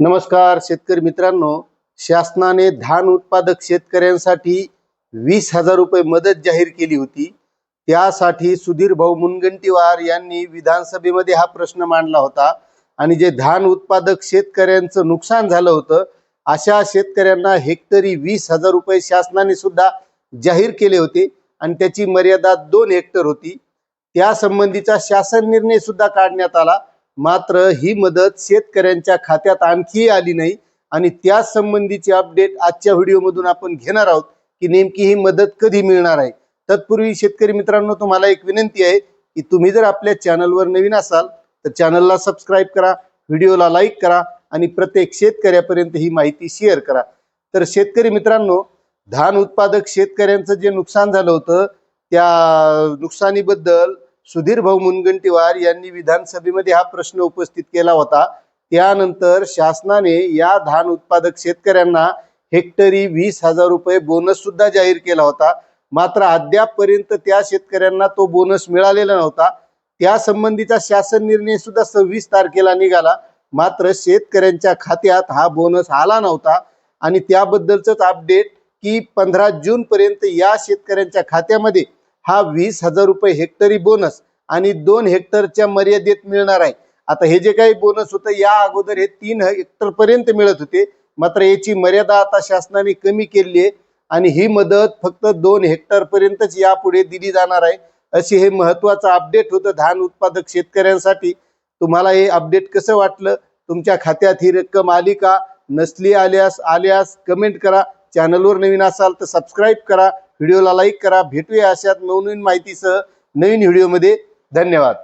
नमस्कार शेतकरी मित्रांनो. शासनाने धान उत्पादक शेतकऱ्यांसाठी वीस हजार रुपये मदत जाहीर केली होती. त्यासाठी सुधीर भाऊ मुनगंटीवार यांनी विधानसभेमध्ये हा प्रश्न मांडला होता. आणि जे धान उत्पादक शेतकऱ्यांचं नुकसान झालं होतं अशा शेतकऱ्यांना हेक्टरी वीस हजार रुपये शासनाने सुद्धा जाहीर केले होते. आणि त्याची मर्यादा दोन हेक्टर होती. त्या संबंधीचा शासन निर्णय सुद्धा काढण्यात आला. मात्र ही मदत शेतकऱ्यांच्या खात्यात आणखी आली नाही आणि त्या संबंधीची अपडेट आजच्या व्हिडिओमधून आपण घेणार आहोत की नेमकी ही मदत कधी मिळणार आहे. तत्पूर्वी शेतकरी मित्रांनो तुम्हाला एक विनंती आहे की तुम्ही जर आपल्या चॅनलवर नवीन असाल तर चॅनलला सबस्क्राईब करा व्हिडिओला लाईक करा आणि प्रत्येक शेतकऱ्यापर्यंत ही माहिती शेअर करा. तर शेतकरी मित्रांनो धान उत्पादक शेतकऱ्यांचं जे नुकसान झालं होतं त्या नुकसानीबद्दल सुधीर भाऊ मुनगंटीवार यांनी विधानसभेमध्ये हा प्रश्न उपस्थित केला होता. त्यानंतर शासनाने या धान उत्पादक शेतकऱ्यांना हेक्टरी वीस हजार रुपये बोनस सुद्धा जाहीर केला होता. मात्र अद्यापपर्यंत त्या शेतकऱ्यांना तो बोनस मिळालेला नव्हता. त्या संबंधीचा शासन निर्णय सुद्धा सव्वीस तारखेला निघाला. मात्र शेतकऱ्यांच्या खात्यात हा बोनस आला नव्हता. आणि त्याबद्दलच अपडेट की पंधरा जून पर्यंत या शेतकऱ्यांच्या खात्यामध्ये हा वीस हजार रुपये हेक्टरी बोनस आणि दोन हेक्टरच्या मर्यादेत मिळणार आहे. आता हे जे काही बोनस होतं या अगोदर हे तीन हेक्टर पर्यंत मिळत होते. मात्र याची मर्यादा आता शासनाने कमी केली आहे आणि ही मदत फक्त दोन हेक्टर पर्यंतच यापुढे दिली जाणार आहे. असे हे महत्वाचं अपडेट होतं धान उत्पादक शेतकऱ्यांसाठी. तुम्हाला हे अपडेट कसं वाटलं? तुमच्या खात्यात ही रक्कम आली का? नसली आल्यास आल्यास कमेंट करा. चॅनलवर नवीन असाल तर सबस्क्राईब करा. व्हिडिओला लाईक करा भेटूया अशात नवनवीन माहितीसह नवीन व्हिडिओमध्ये. धन्यवाद.